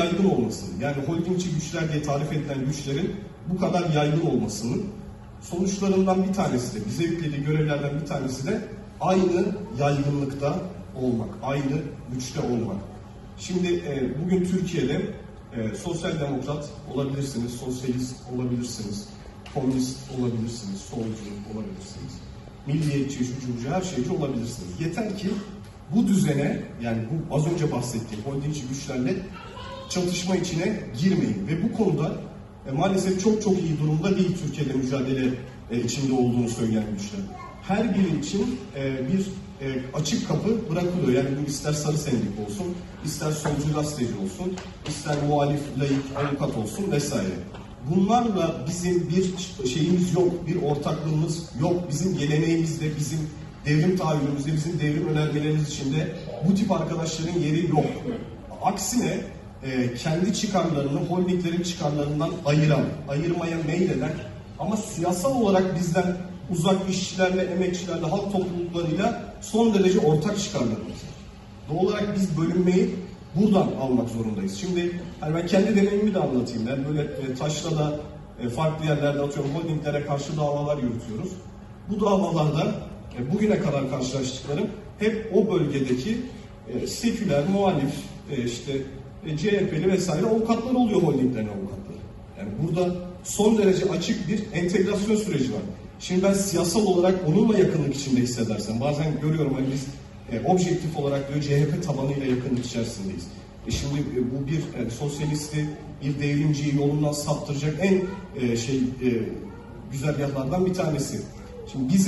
yaygın olmasını, yani holdingçi güçler diye tarif edilen güçlerin bu kadar yaygın olmasının sonuçlarından bir tanesi de, bize yüklediği görevlerden bir tanesi de aynı yaygınlıkta olmak, aynı güçte olmak. Şimdi e, bugün Türkiye'de e, sosyal demokrat olabilirsiniz, sosyalist olabilirsiniz, komünist olabilirsiniz, solcu olabilirsiniz, milliyetçi, şucu bucu, her şeyci olabilirsiniz. Yeter ki bu düzene, yani bu az önce bahsettiğim holdingçi güçlerle çatışma içine girmeyin. Ve bu konuda e, maalesef çok çok iyi durumda değil Türkiye'de mücadele e, içinde olduğunu söyleyen. Her biri için e, bir e, açık kapı bırakılıyor. Yani bu ister sarı sendik olsun, ister solcu gazeteci olsun, ister muhalif, layık, avukat olsun vesaire. Bunlarla bizim bir şeyimiz yok, bir ortaklığımız yok. Bizim geleneğimizde, bizim devrim tahayyülümüzde, bizim devrim önermelerimiz içinde bu tip arkadaşların yeri yok. Aksine e, kendi çıkarlarını holdinglerin çıkarlarından ayıran, ayırmaya meyleden ama siyasal olarak bizden uzak işçilerle, emekçilerle, halk topluluklarıyla son derece ortak çıkarlarımız var. Doğal olarak biz bölünmeyi buradan almak zorundayız. Şimdi hani ben kendi deneyimimi de anlatayım. Ben böyle e, taşla da e, farklı yerlerde atıyorum holdinglere karşı davalar yürütüyoruz. Bu davalarda e, bugüne kadar karşılaştıklarım hep o bölgedeki e, seküler, muhalif, e, işte e, CHP'li vesaire avukatlar oluyor holdinglerin avukatları. Yani burada son derece açık bir entegrasyon süreci var. Şimdi ben siyasal olarak onunla yakınlık içinde hissedersem, bazen görüyorum hani biz e, objektif olarak diyor CHP tabanıyla yakınlık içerisindeyiz. E şimdi e, bu bir e, sosyalisti, bir devrimciyi yolundan saptıracak en e, şey e, güzergahlardan bir tanesi. Şimdi bizim